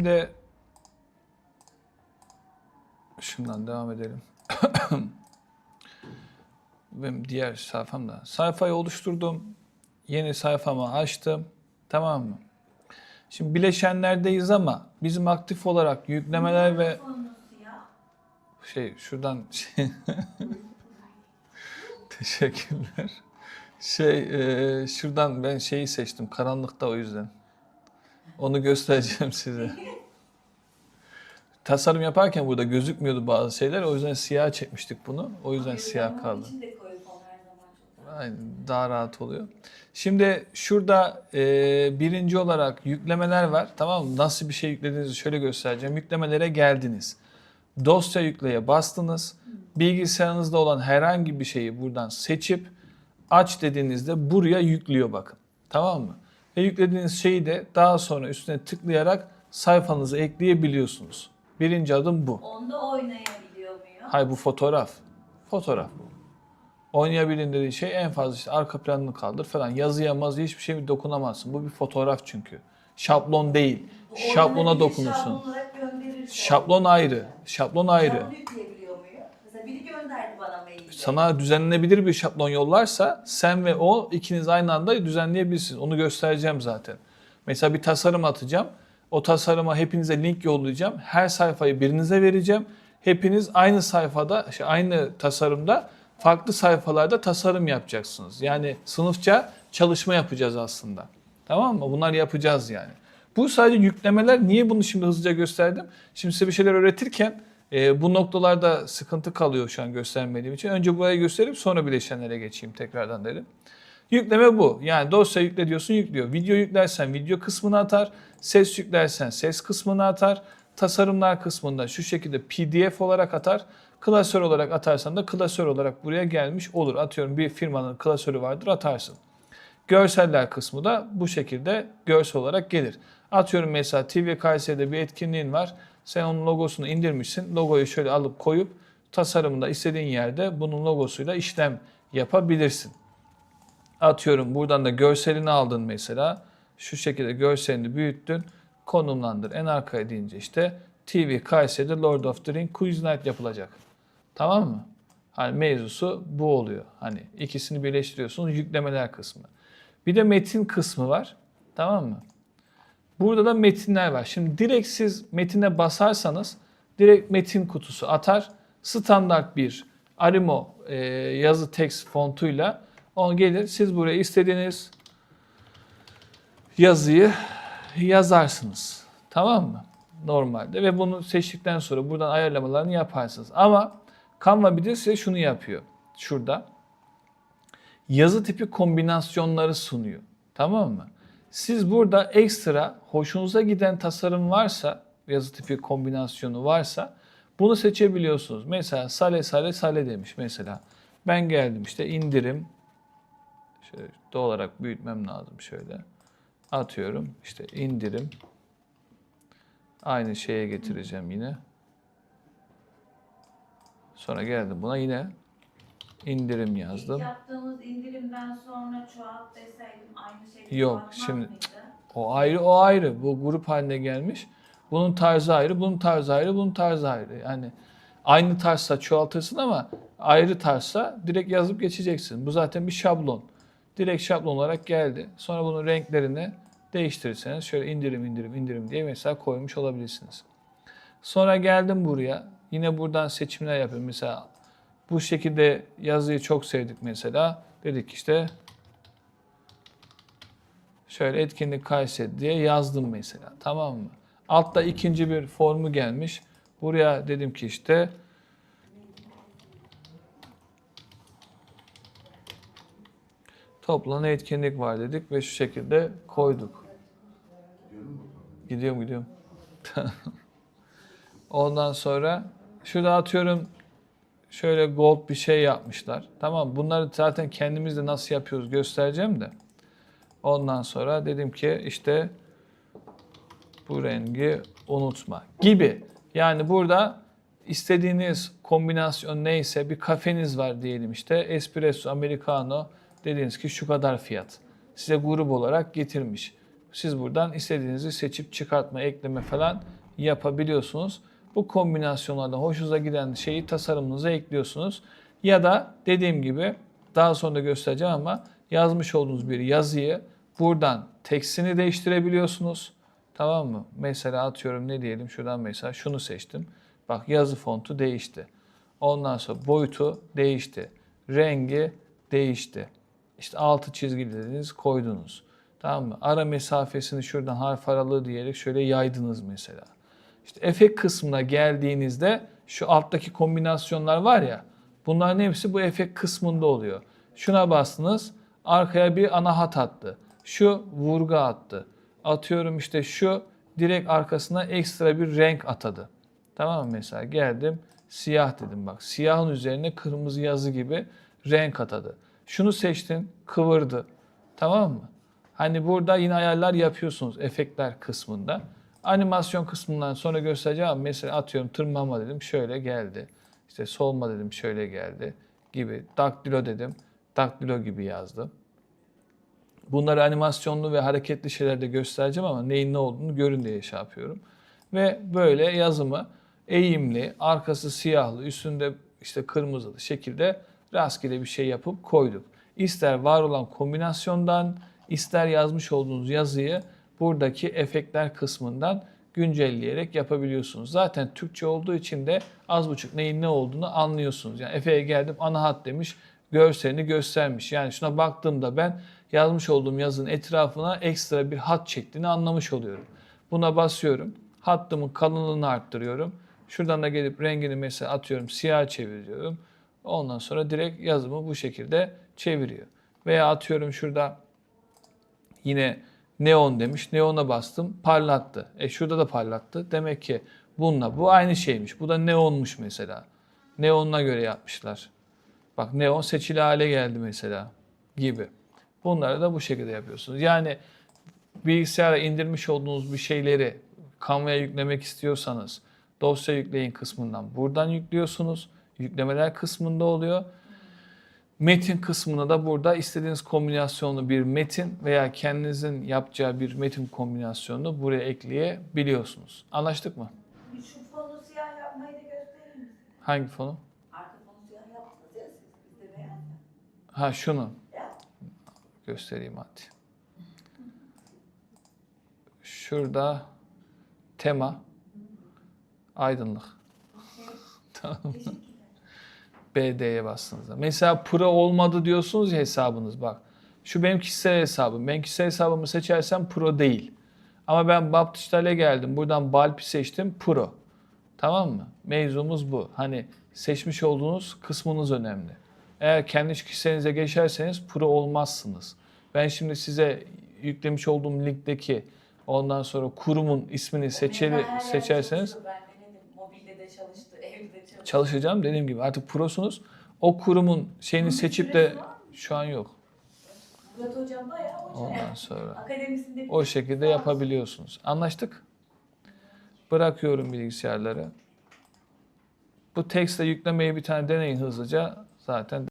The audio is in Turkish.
Şimdi şundan devam edelim. Benim diğer sayfamda. Sayfayı oluşturdum. Yeni sayfamı açtım. Tamam mı? Şimdi bileşenlerdeyiz ama bizim aktif olarak yüklemeler ve şey şuradan şey teşekkürler. Şey e, şuradan ben şeyi seçtim karanlıkta o yüzden. Onu göstereceğim size. Tasarım yaparken burada gözükmüyordu bazı şeyler. O yüzden siyah çekmiştik bunu. O yüzden siyah kaldı. Aynen, daha rahat oluyor. Şimdi şurada e, birinci olarak yüklemeler var. Tamam mı? Nasıl bir şey yüklediğinizi şöyle göstereceğim. Yüklemelere geldiniz. Dosya yükleye bastınız. Bilgisayarınızda olan herhangi bir şeyi buradan seçip aç dediğinizde buraya yüklüyor bakın. Tamam mı? Ve yüklediğiniz şeyi de daha sonra üstüne tıklayarak sayfanıza ekleyebiliyorsunuz. Birinci adım bu. Onda oynayabiliyor muyum? Hayır bu fotoğraf. Fotoğraf bu. Oynayabilin dediği şey en fazla işte arka planını kaldır falan. Yazıya mazıya hiçbir şey dokunamazsın. Bu bir fotoğraf çünkü. Şablon değil. Bu Şablona dokunursun. Şablon ayrı. Şablon ayrı. Şablon yükleyebiliyor muyum? Mesela biri mailde. Sana düzenlenebilir bir şablon yollarsa sen ve o ikiniz aynı anda düzenleyebilirsiniz. Onu göstereceğim zaten. Mesela bir tasarım atacağım. O tasarıma hepinize link yollayacağım. Her sayfayı birinize vereceğim. Hepiniz aynı sayfada, şey, aynı tasarımda farklı sayfalarda tasarım yapacaksınız. Yani sınıfça çalışma yapacağız aslında. Tamam mı? Bunlar yapacağız yani. Bu sadece yüklemeler. Niye bunu şimdi hızlıca gösterdim? Şimdi size bir şeyler öğretirken e, bu noktalarda sıkıntı kalıyor şu an göstermediğim için. Önce burayı gösterip sonra bileşenlere geçeyim tekrardan dedim. Yükleme bu. Yani dosya yükle diyorsun yüklüyor. Video yüklersen video kısmını atar. Ses yüklersen ses kısmını atar. Tasarımlar kısmında şu şekilde PDF olarak atar. Klasör olarak atarsan da klasör olarak buraya gelmiş olur. Atıyorum bir firmanın klasörü vardır atarsın. Görseller kısmı da bu şekilde görsel olarak gelir. Atıyorum mesela TV Kayseri'de bir etkinliğin var. Sen onun logosunu indirmişsin. Logoyu şöyle alıp koyup tasarımında istediğin yerde bunun logosuyla işlem yapabilirsin. Atıyorum buradan da görselini aldın mesela. Şu şekilde görselini büyüttün. Konumlandır. En arkaya deyince işte TV Kayseri'de Lord of the Ring Quiz Night yapılacak. Tamam mı? Hani mevzusu bu oluyor. Hani ikisini birleştiriyorsunuz yüklemeler kısmı. Bir de metin kısmı var. Tamam mı? Burada da metinler var. Şimdi direkt siz metine basarsanız direkt metin kutusu atar. Standart bir Arimo e, yazı text fontuyla o gelir. Siz buraya istediğiniz yazıyı yazarsınız. Tamam mı? Normalde ve bunu seçtikten sonra buradan ayarlamalarını yaparsınız. Ama Canva bir de size şunu yapıyor. Şurada. Yazı tipi kombinasyonları sunuyor. Tamam mı? Siz burada ekstra hoşunuza giden tasarım varsa, yazı tipi kombinasyonu varsa bunu seçebiliyorsunuz. Mesela sale sale sale demiş mesela. Ben geldim işte indirim. Şöyle olarak büyütmem lazım şöyle. Atıyorum işte indirim. Aynı şeye getireceğim yine. Sonra geldim buna yine indirim yazdım. İlk yaptığımız indirimden sonra çoğalt deseydim aynı şeyi Yok, şimdi- mıydı? O ayrı o ayrı. Bu grup haline gelmiş. Bunun tarzı ayrı, bunun tarzı ayrı, bunun tarzı ayrı. Yani aynı tarzsa çoğaltırsın ama ayrı tarzsa direkt yazıp geçeceksin. Bu zaten bir şablon. Direkt şablon olarak geldi. Sonra bunun renklerini değiştirirseniz şöyle indirim indirim indirim diye mesela koymuş olabilirsiniz. Sonra geldim buraya. Yine buradan seçimler yapıyorum. Mesela bu şekilde yazıyı çok sevdik mesela. Dedik işte Şöyle etkinlik Kayseri diye yazdım mesela. Tamam mı? Altta ikinci bir formu gelmiş. Buraya dedim ki işte toplan etkinlik var dedik ve şu şekilde koyduk. Gidiyorum gidiyorum. Ondan sonra şurada atıyorum şöyle gold bir şey yapmışlar. Tamam bunları zaten kendimiz de nasıl yapıyoruz göstereceğim de. Ondan sonra dedim ki işte bu rengi unutma gibi. Yani burada istediğiniz kombinasyon neyse bir kafeniz var diyelim işte espresso, americano dediğiniz ki şu kadar fiyat. Size grup olarak getirmiş. Siz buradan istediğinizi seçip çıkartma, ekleme falan yapabiliyorsunuz. Bu kombinasyonlardan hoşunuza giden şeyi tasarımınıza ekliyorsunuz. Ya da dediğim gibi daha sonra göstereceğim ama yazmış olduğunuz bir yazıyı buradan tekstini değiştirebiliyorsunuz. Tamam mı? Mesela atıyorum ne diyelim şuradan mesela şunu seçtim. Bak yazı fontu değişti. Ondan sonra boyutu değişti. Rengi değişti. İşte altı çizgili dediniz koydunuz. Tamam mı? Ara mesafesini şuradan harf aralığı diyerek şöyle yaydınız mesela. İşte efekt kısmına geldiğinizde şu alttaki kombinasyonlar var ya bunların hepsi bu efekt kısmında oluyor. Şuna bastınız arkaya bir ana hat attı. Şu vurgu attı. Atıyorum işte şu direkt arkasına ekstra bir renk atadı. Tamam mı mesela geldim siyah dedim bak siyahın üzerine kırmızı yazı gibi renk atadı. Şunu seçtin kıvırdı. Tamam mı? Hani burada yine ayarlar yapıyorsunuz efektler kısmında. Animasyon kısmından sonra göstereceğim. ama Mesela atıyorum tırmanma dedim şöyle geldi. İşte solma dedim şöyle geldi gibi. Daktilo dedim. Daktilo gibi yazdım. Bunları animasyonlu ve hareketli şeylerde göstereceğim ama neyin ne olduğunu görün diye şey yapıyorum. Ve böyle yazımı eğimli, arkası siyahlı, üstünde işte kırmızılı şekilde rastgele bir şey yapıp koyduk. İster var olan kombinasyondan, ister yazmış olduğunuz yazıyı buradaki efektler kısmından güncelleyerek yapabiliyorsunuz. Zaten Türkçe olduğu için de az buçuk neyin ne olduğunu anlıyorsunuz. Yani Efe'ye geldim ana hat demiş, görselini göstermiş. Yani şuna baktığımda ben yazmış olduğum yazının etrafına ekstra bir hat çektiğini anlamış oluyorum. Buna basıyorum. Hattımın kalınlığını arttırıyorum. Şuradan da gelip rengini mesela atıyorum siyah çeviriyorum. Ondan sonra direkt yazımı bu şekilde çeviriyor. Veya atıyorum şurada yine neon demiş. Neona bastım parlattı. E şurada da parlattı. Demek ki bununla bu aynı şeymiş. Bu da neonmuş mesela. Neonuna göre yapmışlar. Bak neon seçili hale geldi mesela gibi. Bunları da bu şekilde yapıyorsunuz. Yani bilgisayara indirmiş olduğunuz bir şeyleri Canva'ya yüklemek istiyorsanız dosya yükleyin kısmından buradan yüklüyorsunuz. Yüklemeler kısmında oluyor. Metin kısmına da burada istediğiniz kombinasyonlu bir metin veya kendinizin yapacağı bir metin kombinasyonunu buraya ekleyebiliyorsunuz. Anlaştık mı? Şu fonu siyah yapmayı da göstereyim mi? Hangi fonu? Arka fonu siyah yaptınız ya siz. Beyaz. Ha şunu Ya. göstereyim hadi. Şurada tema aydınlık. tamam. BD'ye bastığınızda. Mesela Pro olmadı diyorsunuz ya hesabınız bak. Şu benim kişisel hesabım. Ben kişisel hesabımı seçersem Pro değil. Ama ben Baptistal'e geldim. Buradan Balp'i seçtim. Pro. Tamam mı? Mevzumuz bu. Hani seçmiş olduğunuz kısmınız önemli. Eğer kendi kişisinize geçerseniz Pro olmazsınız. Ben şimdi size yüklemiş olduğum linkteki ondan sonra kurumun ismini seçeri, seçerseniz çalışacağım. Dediğim gibi artık prosunuz. O kurumun şeyini seçip de şu an yok. Murat Hocam bayağı hoca. Ondan sonra Akademisinde o şekilde yapabiliyorsunuz. Anlaştık? Bırakıyorum bilgisayarları. Bu tekstle yüklemeyi bir tane deneyin hızlıca. Zaten